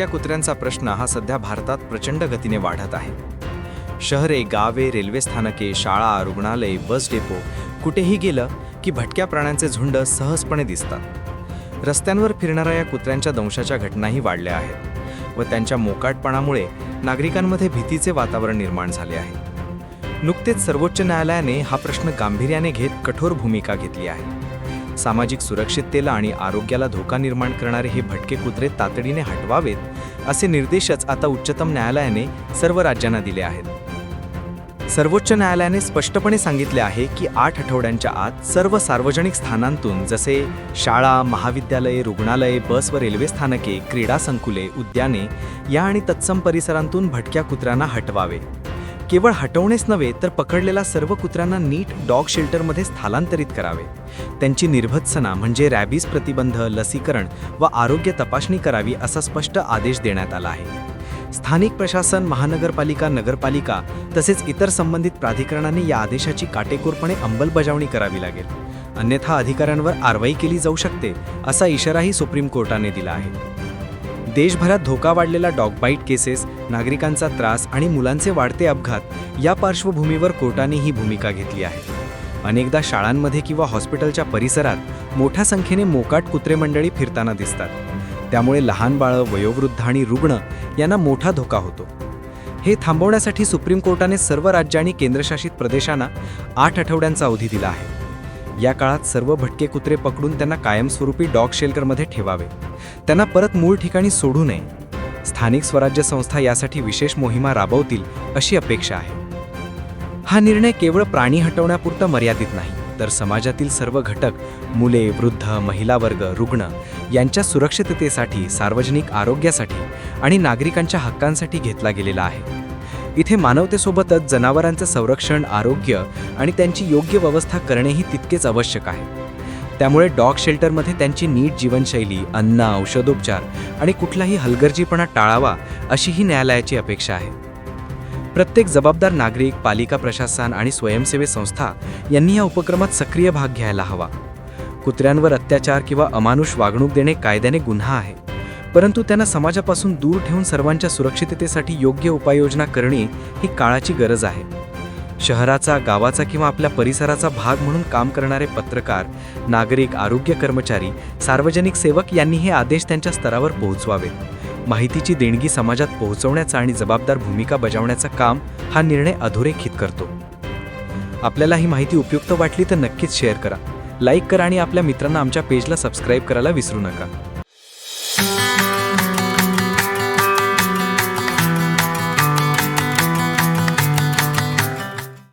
भटक्या कुत्र्यांचा प्रश्न हा सध्या भारतात प्रचंड गतीने वाढत आहे. शहरे गावे रेल्वे स्थानके शाळा रुग्णालय बस डेपो कुठेही गेलं की भटक्या प्राण्यांचे झुंड सहजपणे दिसतात. रस्त्यांवर फिरणाऱ्या या कुत्र्यांच्या दंशाच्या घटनाही वाढल्या आहेत व त्यांच्या मोकाटपणामुळे नागरिकांमध्ये भीतीचे वातावरण निर्माण झाले आहे. नुकतेच सर्वोच्च न्यायालयाने हा प्रश्न गांभीर्याने घेत कठोर भूमिका घेतली आहे. सामाजिक सुरक्षिततेला आणि आरोग्याला धोका निर्माण करणारे हे भटके कुत्रे तातडीने हटवावेत असे निर्देशच आता उच्चतम न्यायालयाने सर्व राज्यांना दिले आहेत. सर्वोच्च न्यायालयाने स्पष्टपणे सांगितले आहे की आठ आठवड्यांच्या आत सर्व सार्वजनिक स्थानांतून जसे शाळा महाविद्यालये रुग्णालये बस व रेल्वे स्थानके क्रीडा संकुले उद्याने या आणि तत्सम परिसरांतून भटक्या कुत्र्यांना हटवावे. केवळ हटवणेच नव्हे तर पकडलेल्या सर्व कुत्र्यांना नीट डॉग शेल्टरमध्ये स्थलांतरित करावे. त्यांची निर्भत्सना म्हणजे रॅबीज प्रतिबंध लसीकरण व आरोग्य तपासणी करावी असा स्पष्ट आदेश देण्यात आला आहे. स्थानिक प्रशासन महानगरपालिका नगरपालिका तसेच इतर संबंधित प्राधिकरणांनी या आदेशाची काटेकोरपणे अंमलबजावणी करावी लागेल. अन्यथा अधिकाऱ्यांवर कारवाई केली जाऊ शकते असा इशाराही सुप्रीम कोर्टाने दिला आहे. देशभरात धोका वाढलेला डॉगबाईट केसेस नागरिकांचा त्रास आणि मुलांचे वाढते अपघात या पार्श्वभूमीवर कोर्टाने ही भूमिका घेतली आहे. अनेकदा शाळांमध्ये किंवा हॉस्पिटलच्या परिसरात मोठ्या संख्येने मोकाट कुत्रे मंडळी फिरताना दिसतात. त्यामुळे लहान बाळं वयोवृद्ध आणि रुग्ण यांना मोठा धोका होतो. हे थांबवण्यासाठी सुप्रीम कोर्टाने सर्व राज्य आणि केंद्रशासित प्रदेशांना आठ आठवड्यांचा अवधी दिला आहे. या काळात सर्व भटके कुत्रे पकडून त्यांना कायमस्वरूपी डॉग शेल्टरमध्ये ठेवावे. त्यांना परत मूळ ठिकाणी सोडू नये. स्थानिक स्वराज्य संस्था यासाठी विशेष मोहिमा राबवतील अशी अपेक्षा आहे. हा निर्णय केवळ प्राणी हटवण्यापुरता मर्यादित नाही तर समाजातील सर्व घटक मुले वृद्ध महिला वर्ग रुग्ण यांच्या सुरक्षिततेसाठी सार्वजनिक आरोग्यासाठी आणि नागरिकांच्या हक्कांसाठी घेतला गेलेला आहे. इथे मानवतेसोबतच जनावरांचं संरक्षण आरोग्य आणि त्यांची योग्य व्यवस्था करणेही तितकेच आवश्यक आहे. त्यामुळे डॉग शेल्टरमध्ये त्यांची नीट जीवनशैली अन्न औषधोपचार आणि कुठलाही हलगर्जीपणा टाळावा अशी ही न्यायालयाची अपेक्षा आहे. प्रत्येक जबाबदार नागरिक पालिका प्रशासन आणि स्वयंसेवी संस्था यांनी या उपक्रमात सक्रिय भाग घ्यायला हवा. कुत्र्यांवर अत्याचार किंवा अमानुष वागणूक देणे कायद्याने गुन्हा आहे. परंतु त्यांना समाजापासून दूर ठेवून सर्वांच्या सुरक्षिततेसाठी योग्य उपाययोजना करणे ही काळाची गरज आहे. शहराचा गावाचा किंवा आपल्या परिसराचा भाग म्हणून काम करणारे पत्रकार नागरिक आरोग्य कर्मचारी सार्वजनिक सेवक यांनी हे आदेश त्यांच्या स्तरावर पोहोचवावेत. माहितीची देणगी समाजात पोहोचवण्याचा आणि जबाबदार भूमिका बजावण्याचं काम हा निर्णय अधोरेखित करतो. आपल्याला ही माहिती उपयुक्त वाटली तर नक्कीच शेअर करा. लाईक करा आणि आपल्या मित्रांना आमच्या पेजला सबस्क्राईब करायला विसरू नका.